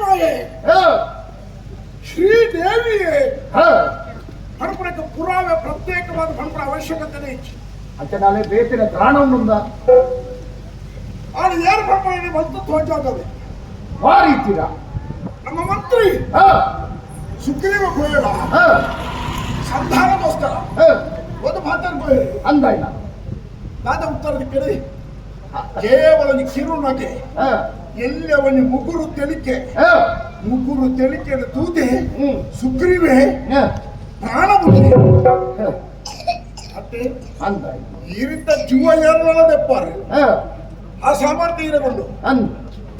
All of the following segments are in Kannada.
ಮಾಯೆ ಶ್ರೀ ಶ್ರೀದೇವಿಯೇ ಹಾ. ಪಣಪಣಕ್ಕೆ ಪುರಾವೆ ಪ್ರತ್ಯೇಕವಾದ ಪಣಪಣ ಅವಶ್ಯಕತೆ ಇಚ್ಚಿ ಅಂಚನಾಲೆ ಬೇತಿನ ತ್ರಾಣ ಉಂಡುಂದ ಆಗ ಯಾರು ಪಣಪಣ ಬಂತು ತೋಚಾಗದೆ ಆ ಇತ್ತೀರ ನಮ್ಮ ಮಂತ್ರಿ. ಸುಗ್ರೀವ ಗೋಯಲ ಸಂಧಾನಕ್ಕೋಸ್ಕರ ಒಂದು ಮಾತನ್ನು ಅಂದ ಇಲ್ಲ ನಾದ ಉತ್ತರದ ಕೇಳಿ. ಕೇವಲ ಕಿರುನಗೆ ಎಲ್ಲಿ ಅವನಿ ಮುಗುರು ತೆಲಿಕೆ. ಮುಗುರು ತೆಲಿಕೆ ಹ್ಮ್. ಸುಗ್ರೀವೆ ಪ್ರಾಣ ಬುದ್ಧಿ ಮತ್ತೆ ಅಂದಾಯ್ನ ಈ ರೀತಿ ಜೀವ ಯಾರು ಹಾ. ಆ ಸಾಮರ್ಥ್ಯ ಇರಗೊಂಡು ಅಂದ.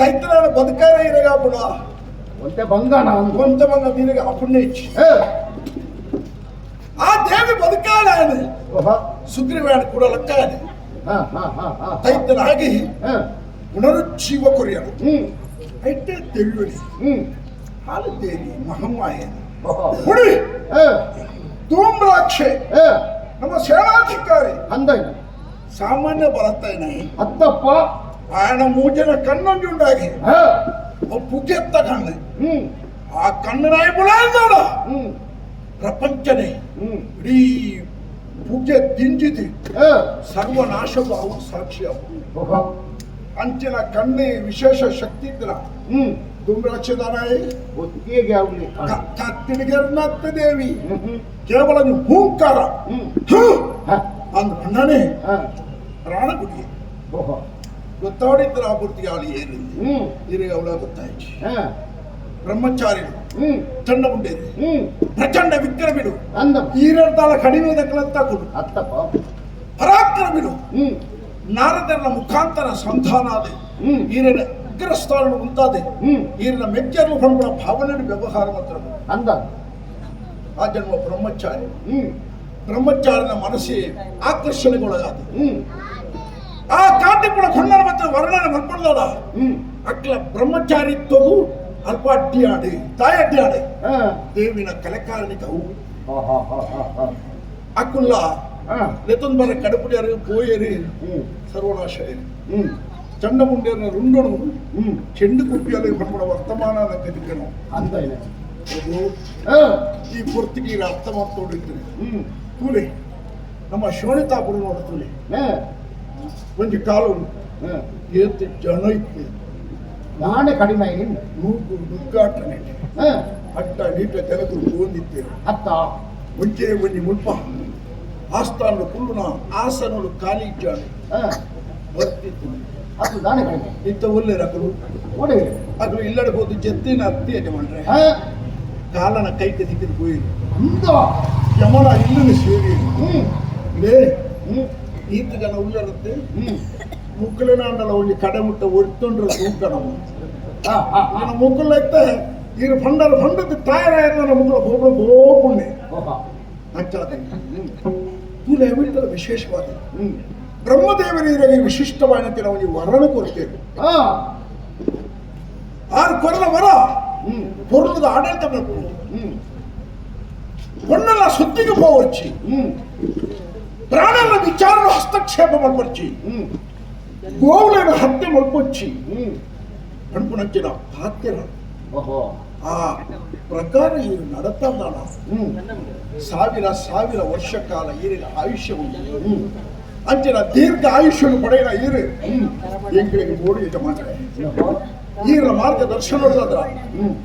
ದೈತ್ಯನ ಬದುಕಾರ ಇರಗಾಪುಡ ಒಂತೆ ಬಂಗಾಣ ಒಂದೆ ಬಂಗ ಅಪುಣ್ಯ ಇಚ್ಚಿ. ಹಾ. ಆ ದೇವಿ ಬದುಕಾಲ ಓಹೋ. ಸುಗ್ರೀವಾಣ ಕೂಡ ಲಕ್ಕ ಹಾ ಹಾ ಹಾ ಹಾ. ದೈತ್ಯನಾಗಿ ಹಾ. ಪುನರುಜ್ಜೀವ ಕೊರೆಯಲು ಹೆಟ್ಟೆ ತೆಳ್ಳುಳಿ ಹಾಲು ದೇವಿ ಮಹಮ್ಮಾಯ. ಹುಡಿ ತೂಮ್ರಾಕ್ಷೆ ನಮ್ಮ ಸೇನಾಧಿಕಾರಿ. ಅಂದಾಗ. ಸಾಮಾನ್ಯ ಬರತ್ತೇನೆ. ಅತ್ತಪ್ಪ. ಆಯನ ಮೂಜನ ಕಣ್ಣೊಂದುಂಡಾಗಿ. ಪುಗೆತ್ತ ಕಣ್ಣು. ಆ ಕಣ್ಣನಾಯಿ ಬಿಳಾಯ್ತಾಡ ಪ್ರಪಂಚನೇ. ಇಡೀ ಪೂಜೆ ದಿಂಜಿದೆ. ಸರ್ವನಾಶವು ಅವನು ಸಾಕ್ಷಿ ಅವರು ಅಂಚಿನ ಕಣ್ಣಿ ವಿಶೇಷ ಶಕ್ತಿ ಇದ್ರ ಹ್ಮ್. ಧೂಮ್ರಾಕ್ಷದಾನಾಯಿ ಒತ್ತಿಗೆ ಆಗ್ಲಿ ಕತ್ತಿನಿಗೆರ್ನತ್ತ ದೇವಿ ಕೇವಲ ನೀವು ಹೂಂಕಾರ. ಅಂದ ಪ್ರಾಣಗುಡಿ ಓಹೋ. ಗೊತ್ತಾಡಿದ್ರ ಆ ಬುರ್ತಿಗೆ ಆಳಿ ಏನಿಲ್ಲ ಹ್ಮ್. ಇರಿಗೆ ಅವಳ ಗೊತ್ತಾಯ್ತು. ಬ್ರಹ್ಮಚಾರಿ ಚಂಡ ಗುಂಡೆ ಹ್ಮ್. ಪ್ರಚಂಡ ವಿಕ್ರಮಿಡು ಅಂದ. ಈರಡ್ತಾಳ ಕಡಿಮೆ ದಕ್ಕಲಂತ ಕೊಡು. ಅತ್ತಪ್ಪ. ಪರಾಕ್ರಮಿಡು ಹ್ಮ್. ನಾರದರ ಮುಖಾಂತರ ಸಂಧಾನ ಹ್ಮ್. ಈರಿನ ಅಗ್ರಸ್ಥಾನ ಮುಂತಾದೆ. ಹ್ಮ್. ಈರಿನ ಮೆಚ್ಚಲು ಹೊಂಬಳ ಭಾವನೆ ವ್ಯವಹಾರ ಮಾತ್ರ ಅಂದ. ಆ ಜನ್ಮ ಬ್ರಹ್ಮಚಾರಿ. ಹ್ಮ್. ಬ್ರಹ್ಮಚಾರಿನ ಮನಸ್ಸೇ ಆಕರ್ಷಣೆಗೊಳಗಾದ. ಹ್ಮ್. ಆ ಕೂಡ ಕೊಂಡನ ಮತ್ತೆ ವರ್ಣನೆ ಮಾಡ್ಕೊಳ್ಳೋದ ಹ್ಮ್. ಅಕ್ಲ ಬ್ರಹ್ಮಚಾರಿತ್ವವು ಅಲ್ಪ ಅಡ್ಡಿಯಾಡಿ ತಾಯಿ ಆಡಿ ದೇವಿನ ಕಲೆಕಾರಣಿಕವು ಹಾ ಹಾ ಹಾ ಹಾ ಹಾ ಅಕ್ಕುಲ್ಲ ಹಾ ಲೆತೊಂದರ ಕಡಪುಡಿಯರು ಪೋಯರಿ ಹ್ಮ್ ಸರ್ವನಾಶ ಹ್ಮ್ ಚಂಡಮುಂಡಿಯರ ರುಂಡಣು ಹ್ಮ್ ಚೆಂಡು ಕುಪ್ಪಿಯಲ್ಲಿ ಬಂದ್ಬಿಡ ವರ್ತಮಾನ ಕದಿಕನು ಅಂದ ಇಲ್ಲ ಅದು ಹಾ ಈ ಪೂರ್ತಿಗೆ ಅರ್ಥ ಮಾಡ್ಕೊಂಡಿರ್ತೀನಿ ಹ್ಮ್ ತೂಲೆ ನಮ್ಮ ಶೋಣಿತಾಪುರ ನೋಡ ತೂಲೆ ಹಾ ಒಂದು ಕಾಲು ಹಾ ಏತ್ತು ಜನ ಇತ್ತು ನಾನೇ ಕಡಿಮೆ ನಿನ್ನ ನೂಕು ನುಗ್ಗಾಟನೆ ಹಾ ಅಟ್ಟ ನೀಟ ತೆಗೆದು ಓದಿದ್ದೇನೆ ಹತ್ತ ಮುಂಚೆ ಒಂದು ಮುಲ್ಪ ಆಸ್ತಾನಲು ಕುಲ್ಲುನ ಆಸನ ಉಲು ಕಾಲಿ ಹಾ. ಬರ್ತಿತ್ತು ಅದು ದಾನ ಇತ್ತ ಒಳ್ಳೆ ಅಕ್ಲು ಒನೆ ಅದು ಇಲ್ಲೆಡ್ ಪೋದು ಜತ್ತೀನ್ ಅತ್ತಿ ಎಜ್ ಮಂಡ್ರೆ. ಹಾ. ಗಾಲನ ಕೈಕ ದಿಕ್ಕಿದ್ ಪೋಯಿರ್ ಉಂದವಾ ಜಮಡಾ ಇಲ್ಲನ್ ಸೂವಿ ಉ ಲೆ ಉ ಈತ್ ಗನ ಉಲ್ಲೆರ್ತ್ ಹ್ಮ್ ಮುಕ್ಕುಲೆನ ಒಂಜಿ ಕಡೆ ಮುಟ್ಟ ಒರಿತುಂಡು ಉಪ್ಪನ ಉಂದು ಹಾ ಆ ಆನ ಮುಕ್ಕುಲೆತ್ತೆ ಈರ್ ಪಂಡಲ ಪಂಡದ್ ಕಾಯರ್ ಆಯುರ್ನ ಮುಗ್ಲು ಗೋಪುಲ ಗೋಪುಂಡೆ ಇದು ಲೇವಿಟ್ರ ವಿಶೇಷವಾದದ್ದು ಬ್ರಹ್ಮದೇವರಿಗಾಗಿ ವಿಶಿಷ್ಟವಾದಂತೆ ನಾವು ನೀವು ವರನ ಕೊಡ್ತೇವೆ ಆರು ಕೊರಲ ವರ ಕೊರಲದ ಆಡಳಿತ ಬರಬಹುದು ಕೊಣ್ಣಲ ಸುದ್ದಿಗೆ ಹೋಗರ್ಚಿ ಪ್ರಾಣನ ವಿಚಾರ ಹಸ್ತಕ್ಷೇಪ ಮಾಡ್ಕೊರ್ಚಿ ಗೋವುಗಳನ್ನು ಹತ್ಯೆ ಮಾಡ್ಕೊಚ್ಚಿ ಅನ್ಕೊಂಡಿ ನಾವು ಓಹೋ. ಆ ಪ್ರಕಾರ ಇವರು ನಡತಾನ ಹ್ಮ್ ಸಾವಿರ ಸಾವಿರ ವರ್ಷ ಕಾಲ ಈರಿನ ಆಯುಷ್ಯ ಉಂಟು ಅಂಚಿನ ದೀರ್ಘ ಆಯುಷ್ಯವನ್ನು ಪಡೆಯಲ ಈರು ಎಂಗಳಿಗೆ ಓಡಿ ಯಜಮಾನ್ರೆ ಓಹೋ ಈರ ಮಾರ್ಗದರ್ಶನ ಹೊಡೆದ್ರ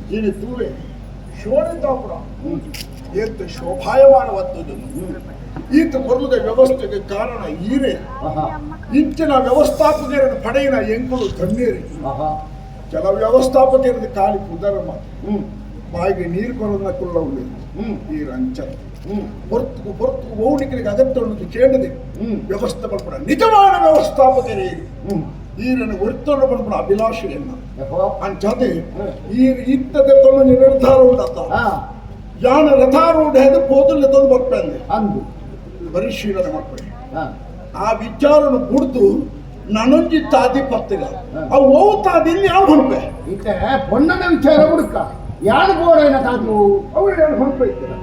ತೂರೆ ತೂಲೆ ಶೋಣಿತಾಪುರ ಹ್ಮ್ ಏತ್ ಈತ ಬರುವುದ ವ್ಯವಸ್ಥೆಗೆ ಕಾರಣ ಈರೇ. ಇಂಚಿನ ವ್ಯವಸ್ಥಾಪಕರನ್ನು ಪಡೆಯಿನ ಎಂಗಳು ಧನ್ಯರಿ ಆಹಾ ಕೆಲ ಖಾಲಿ ಕಾಲಿ ಮಾತು ಹ್ಮ್. ಬಾಯಿಗೆ ನೀರು ಬರೋದನ್ನ ಹ್ಮ್. ಈ ರಂಚ ಹ್ಮ್. ಹೊರತು ಹೊರತು ಉಳಿದು ಕೇಳಿದೆ ಹ್ಮ್. ವ್ಯವಸ್ಥೆ ಪಡ್ಬಿಡ ನಿಜವಾದ ವ್ಯವಸ್ಥಾಪಕರೇ ಹ್ಮ್. ಈರನ್ನು ಒರ್ತೊಂಡು ಪಡ್ಬಿಡ ಅಭಿಲಾಷೆಯನ್ನ. ಅಂಚದೆ. ಈ ಇತ್ತದೆ ತೊಂದು ನಿರ್ಧಾರ ಉಂಟತ್ತ. ಹಾ. ಯಾನ ರಥಾರೂಢ ಹೆದು ಪೋದಲ್ಲಿ ತಂದು ಬರ್ಪಂದೆ ಅಂದು. ಪರಿಶೀಲನೆ ಮಾಡ್ಕೊಳ್ಳಿ ಆ ವಿಚಾರನ ಕುಡ್ದು ನನೊಂಜಿ ತಾದಿ ಪತ್ತಿಗ. ಅವು ಓ ತಾದಿ ಯಾವ ಹುಡುಪೆ ಈತ ಪೊಣ್ಣನ ವಿಚಾರ ಹುಡುಕ. ಯಾರು ಬೋಡೈನ ತಾತು ಅವ್ರು ಏನು ಹೊಣಪೆ ಇದ್ದಾರೆ